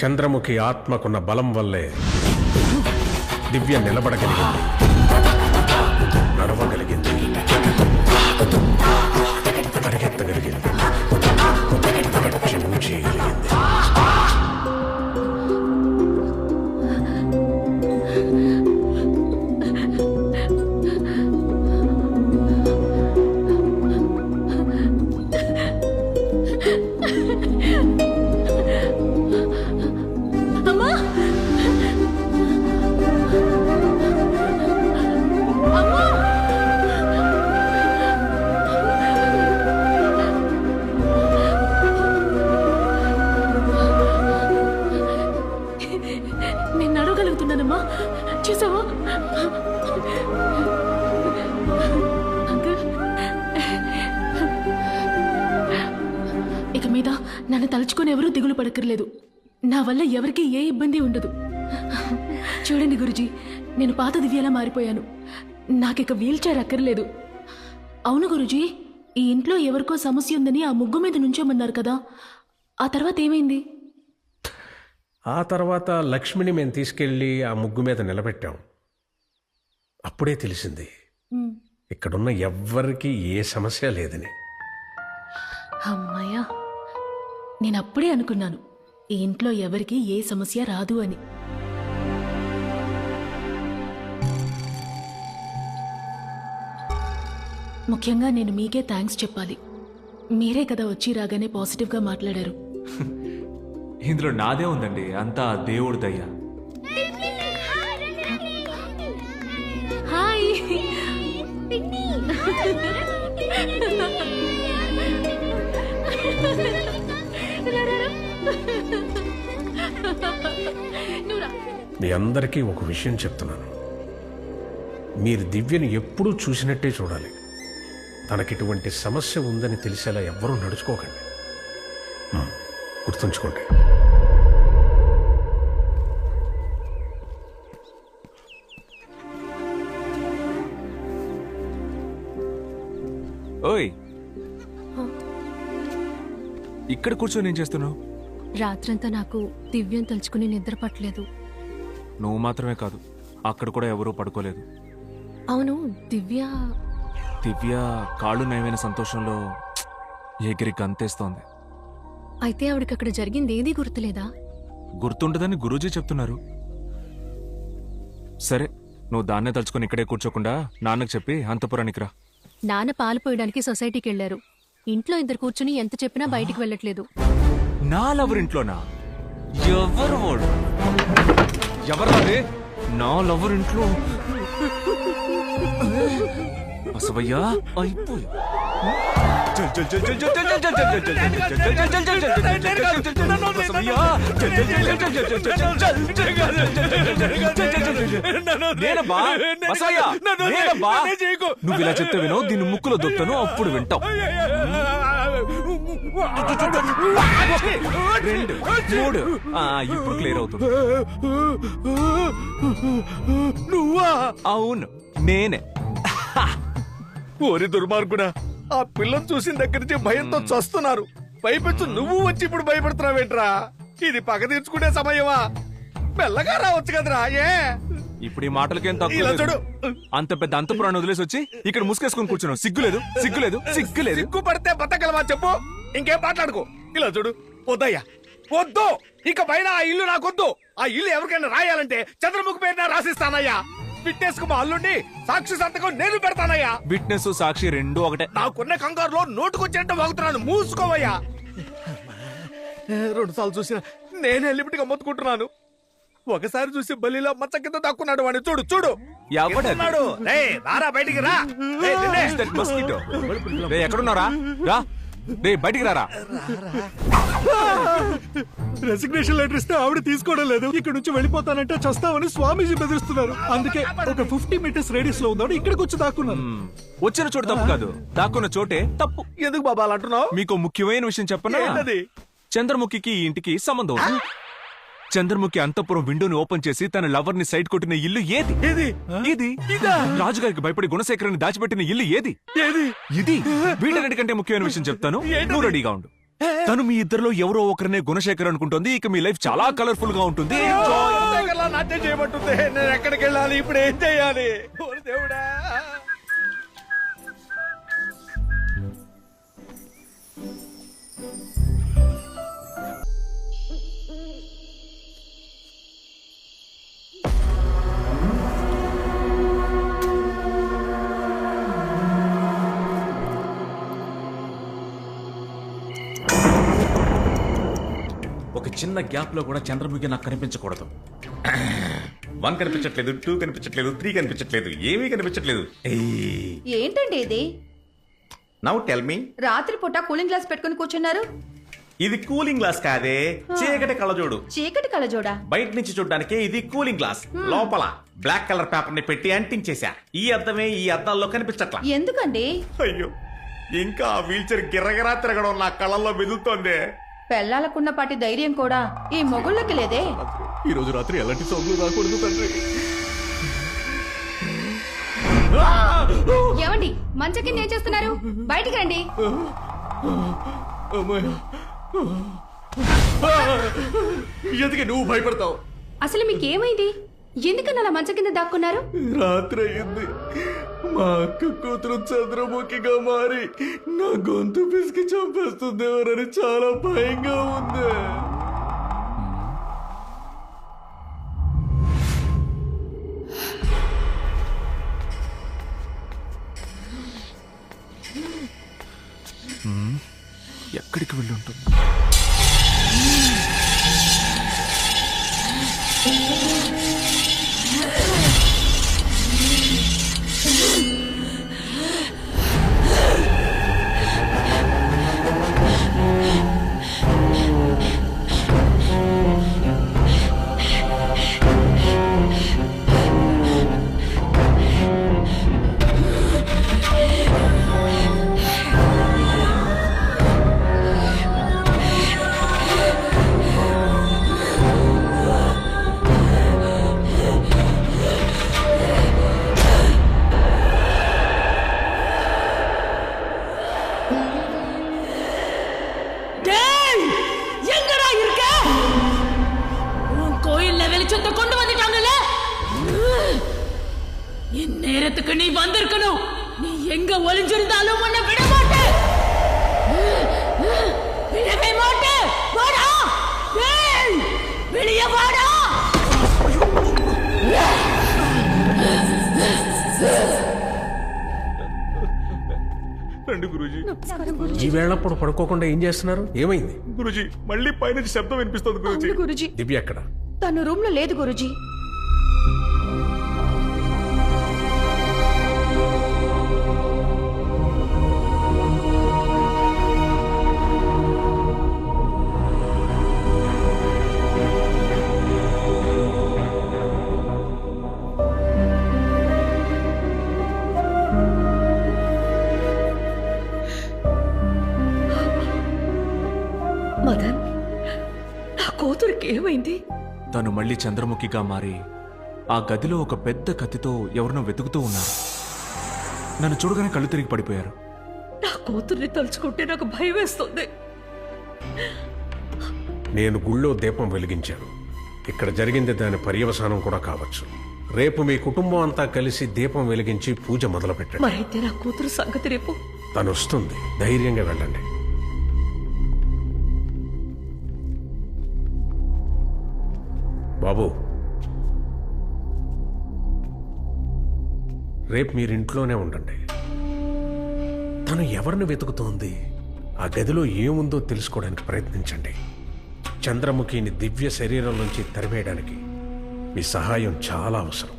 చంద్రముఖి ఆత్మకున్న బలం వల్లే దివ్య నిలబడగలిగింది. చూసావా? ఇక మీద నన్ను తలుచుకొని ఎవరూ దిగులు పడక్కర్లేదు. నా వల్ల ఎవరికీ ఏ ఇబ్బంది ఉండదు. చూడండి గురుజీ నేను పాత దివ్యలా మారిపోయాను. నాకిక వీల్ చైర్ అక్కర్లేదు. అవును గురుజీ ఈ ఇంట్లో ఎవరికో సమస్య ఉందని ఆ ముగ్గు మీద నుంచోమన్నారు కదా. ఆ తర్వాత ఏమైంది? ఆ తర్వాత లక్ష్మిని మేము తీసుకెళ్ళి ఆ ముగ్గు మీద నిలబెట్టాం. అప్పుడే తెలిసింది. ఇక్కడున్న ఎవ్వరికీ ఏ సమస్య లేదని. అమ్మాయ్యా నేను అప్పుడే అనుకున్నాను ఈ ఇంట్లో ఎవరికీ ఏ సమస్య రాదు అని. ముఖ్యంగా నేను మీకే థ్యాంక్స్ చెప్పాలి. మీరే కదా వచ్చి రాగానే పాజిటివ్గా మాట్లాడారు. ఇందులో నాదే ఉందండి అంతా దేవుడి దయ్య హాయ్. మీ అందరికీ ఒక విషయం చెప్తున్నాను. మీరు దివ్యని ఎప్పుడూ చూసినట్టే చూడాలి. తనకిటువంటి సమస్య ఉందని తెలిసేలా ఎవ్వరూ నడుచుకోకండి. గుర్తుంచుకోండి. ఓయ్. ఇక్కడ కూర్చొని ఏం చేస్తున్నావు? రాత్రంతా నాకు దివ్యం తలుచుకుని నిద్ర పట్టలేదు. నువ్వు మాత్రమే కాదు అక్కడ కూడా ఎవరూ పడుకోలేదు. అవును దివ్య. దివ్య కాళ్ళు నయమైన సంతోషంలో ఎగిరి గంతేస్తోంది. అయితే ఆవిడకి అక్కడ జరిగింది ఏదీ గుర్తులేదా? గుర్తుండదని గురూజీ చెప్తున్నారు. సరే నువ్వు దాన్నే తలుచుకొని ఇక్కడే కూర్చోకుండా నాన్నకు చెప్పి అంతపురానికి రా. నాన్న పాలు పోయడానికి సొసైటీకి వెళ్ళారు ఇంట్లో ఇద్దరు కూర్చుని ఎంత చెప్పినా బయటికి వెళ్ళట్లేదు. నా లవర్ ఇంట్లోనా ఎవరు వాడు ఎవరు అది నా లవర్ ఇంట్లో అయిపోయి నువ్వు ఇలా చెప్తే వినవు దీన్ని ముక్కులో దొక్కుతాను అప్పుడు వింటావు. రెండు మూడు. ఆ, ఇప్పుడు క్లియర్ అవుతుంది. నువ్వా? అవును నేనే. ఓరి దుర్మార్గుడా ఆ పిల్లని చూసిన దగ్గర నుంచి భయంతో చస్తున్నారు. పైపెచ్చు నువ్వు వచ్చి ఇప్పుడు భయపడుతున్నావేంట్రా? ఇది పగ తీర్చుకునే సమయమా? మెల్లగా రావచ్చు కదరా ఏ? ఇప్పుడు ఈ మాటలకేం తక్కువ లేదు. చూడు. అంత పెద్ద అంతపురాన్ని వదిలేసి వచ్చి ఇక్కడ ముసుకేసుకొని కూర్చున్నావు. సిగ్గులేదు సిగ్గులేదు సిగ్గులేదు సిగ్గు పడితే బతకగలవా చెప్పు? ఇంకేం మాట్లాడుకో. ఇలా చూడు. వద్దయ్యా. వద్దు. ఇక పైన ఆ ఇల్లు నాకొద్దు. ఆ ఇల్లు ఎవరికైనా రాయాలంటే చంద్రముఖి పేరున రాసిస్తానయ్యా. ఫిట్నెస్కు మా అల్లుండి సాక్షి సంతకం నేను పెడతానయ్యా. విట్నెస్ సాక్షి రెండు ఒకటే. నాకున్న కంగారులో నోటుకొచ్చినట్టు వాగుతున్నాను. మూసుకోవయ్యా. రెండు సార్లు చూసిన నేనే లిమిట్గా మొత్తుకుంటున్నాను. ఒకసారి చూసి బలిలో మచ్చ కింద దక్కున్నాడు వాడిని. చూడు చూడు. ఎవడది? ఎక్కడున్నాడు? రేయ్, రారా బయటికి రా. రేయ్, నిన్నే. ఎక్కడున్నారా రా. రే బయటికి రారా. రెసిగ్నేషన్ లెటర్ ఇస్తే ఆవిడ తీసుకోవడం లేదు. ఇక్కడ నుంచి వెళ్ళిపోతానంటే చస్తామని స్వామీజీ బెదిరిస్తున్నారు. అందుకే ఒక ఫిఫ్టీ మీటర్స్ రేడియస్లో ఉన్నాడు. ఇక్కడికి వచ్చి దాక్కున్నాను. వచ్చిన చోటు తప్పు కాదు. దాక్కున్న చోటే తప్పు. ఎందుకు బాబా అలా అంటున్నావు? మీకు ముఖ్యమైన విషయం చెప్పనా? ఏంటది? చంద్రముఖికి ఈ ఇంటికి సంబంధం ఉంది. చంద్రముఖి అంతపురం విండోని ఓపెన్ చేసి తన లవర్ని సైడ్ కొట్టిన ఇల్లు ఏది? ఏది? ఇది? రాజుగారికి భయపడి గుణశేఖరాన్ని దాచిపెట్టిన ఇల్లు ఏది? ఏది? ఇది. వీటన్నిటికంటే ముఖ్యమైన విషయం చెప్తాను? నువ్వు రెడీగా ఉండు. తను మీ ఇద్దరిలో ఎవరో ఒకరినే గుణశేఖర్ అనుకుంటుంది. ఇక మీ లైఫ్ చాలా కలర్ఫుల్గా ఉంటుంది. నాట్యం చేయబట్టుంది నేను ఎక్కడికి వెళ్ళాలి? ఇప్పుడు ఏం చేయాలి? దేవుడా! చిన్న గ్యాప్లో కూడా చంద్రముఖి నాకు కనిపించకూడదు. వన్ కనిపించట్లేదు టూ కనిపించట్లేదు త్రీ కనిపించట్లేదు ఏమీ కనిపించట్లేదు. ఏంటండి ఇది? నౌ టెల్ మీ రాత్రిపూట కూలింగ్ గ్లాస్ పెట్టుకుని కూర్చున్నారు? ఇది కూలింగ్ గ్లాస్ కాదే చీకటి కళ్ళజోడు. చీకటి కలజోడా బయట నుంచి చూడడానికి ఇది కూలింగ్ గ్లాస్. లోపల బ్లాక్ కలర్ పేపర్ని పెట్టి అంటించేశా ఈ అద్దమే ఈ అద్దాల్లో కనిపించట్లా. ఎందుకండి? అయ్యో ఇంకా ఆ వీల్ చైర్ గిర్రగిరా తిరగడం నా కళ్ళల్లో మెదులుతోంది. పెళ్ళాలకున్న పాటి ధైర్యం కూడా ఈ మొగుళ్ళకి లేదే. ఈ రోజు రాత్రి ఎలాంటి సౌండ్లు రాకూడదు తండ్రి. ఏమండి మంచ కింద ఏం చేస్తున్నారు? బయటికి రండి. ఎందుకే నువ్వు భయపడతావు? అసలు మీకేమైంది? ఎందుకని అలా మంచ కింద దాక్కున్నారు? రాత్రి అయింది మా అక్క కూతురు చంద్రముఖిగా మారి నా గొంతు పిసికి చంపేస్తుందేమోనని చాలా భయంగా ఉంది. ఎక్కడికి వెళ్ళి ఉంటుంది? என் நேரத்துக்கு நீ வந்திருக்கணும் நீ எங்க ஒளிஞ்சிருந்தாலும் உன்னை விட மாட்டேன் விடவே மாட்டேன் வாடா டேய் வெளியே வாடா రండి గురూజీ ఈ వేళప్పుడు పడుకోకుండా ఏం చేస్తున్నారు ఏమైంది గురూజీ మళ్ళీ పైనుంచి శబ్దం వినిపిస్తుంది గురూజీ గురుజీ దివ్య ఎక్కడ తను రూమ్ లో లేదు గురుజీ కూతురికి ఏమైంది? తను మళ్ళీ చంద్రముఖిగా మారి ఆ గదిలో ఒక పెద్ద కత్తితో ఎవరినో వెతుకుతూ ఉన్నారు. నన్ను చూడగానే కళ్ళు తిరిగి పడిపోయారు. నా కూతుర్ని తలుచుకుంటే నాకు భయం వేస్తుంది. నేను గుళ్ళో దీపం వెలిగించాను. ఇక్కడ జరిగింది దాని పర్యవసానం కూడా కావచ్చు. రేపు మీ కుటుంబం అంతా కలిసి దీపం వెలిగించి పూజ మొదలుపెట్టండి. మరైతే నా కూతురు సంగతి రేపు. తను వస్తుంది ధైర్యంగా వెళ్ళండి. బాబు. రేపు మీరు ఇంట్లోనే ఉండండి. తను ఎవరిని వెతుకుతోంది? ఆ గదిలో ఏముందో తెలుసుకోవడానికి ప్రయత్నించండి. చంద్రముఖిని దివ్య శరీరం నుంచి తరిమేయడానికి మీ సహాయం చాలా అవసరం.